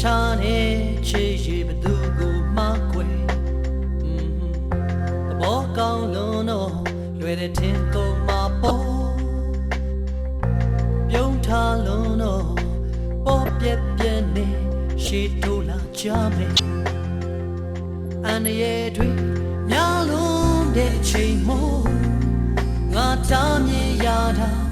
ချာနဲ့ချေရှိဘသူကိုမှခွေသဘောကောင်းလုံးတော့လွယ်တဲ့ထင်ကုန်မှာပေါ့ပြုံးထားလုံးတော့ပေါ်ပြက်ပြက်နေရှေ့ထိုးလာကြမယ်အန်ရဲ့တွေညာလုံးတဲ့အချိန်မို့ငါတားမြင်ရတာ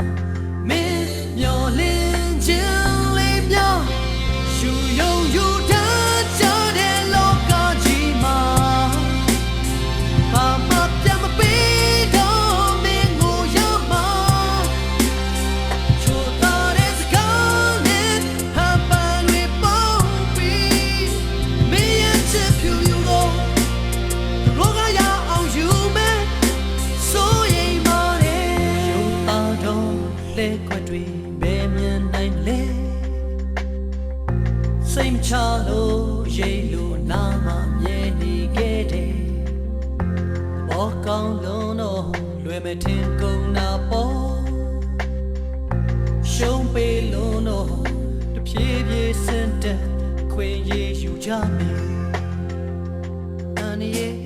ခွက်တွေဘယ်မြင်နိုင်လဲစိတ်မချလို့ရိတ်လို့နာမမြဲနေခဲ့တယ်ဘောကောင်းလုံးတော့လွယ်မထင်ကုန်တာပေါ့ရှုံးပေးလို့တော့တဖြည်းဖြည်းစင်တက်ခွင့်ရယူကြမယ်အန်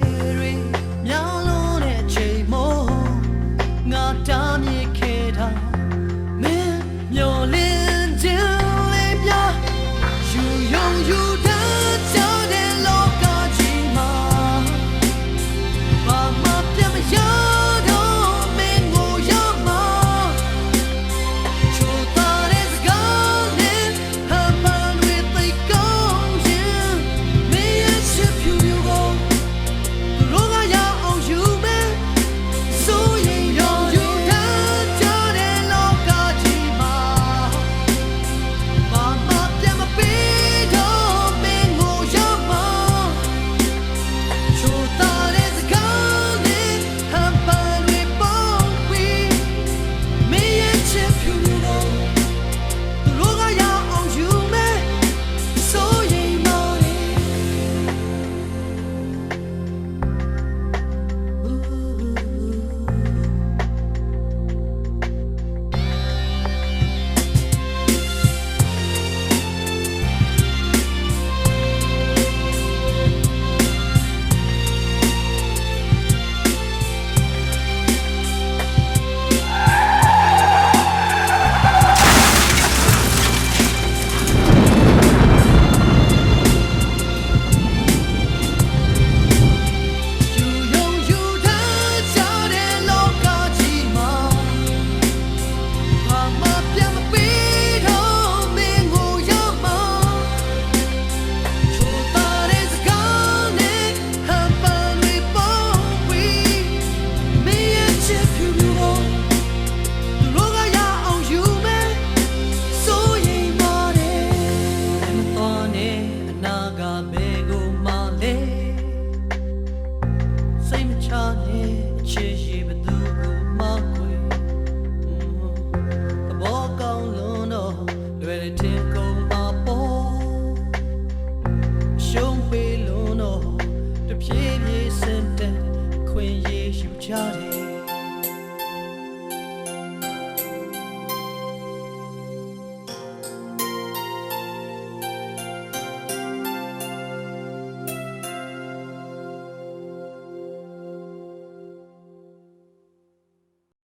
ချစ်ရှိဘသူကိုမခွေသဘောကောင်းလုံးတော့လွယ်တဲ့တင်ကုန်ပါပေါ်ရှုံးပေးလုံးတော့တပြေးပြေးစင်တဲ့ခွင့်ရယူကြတယ်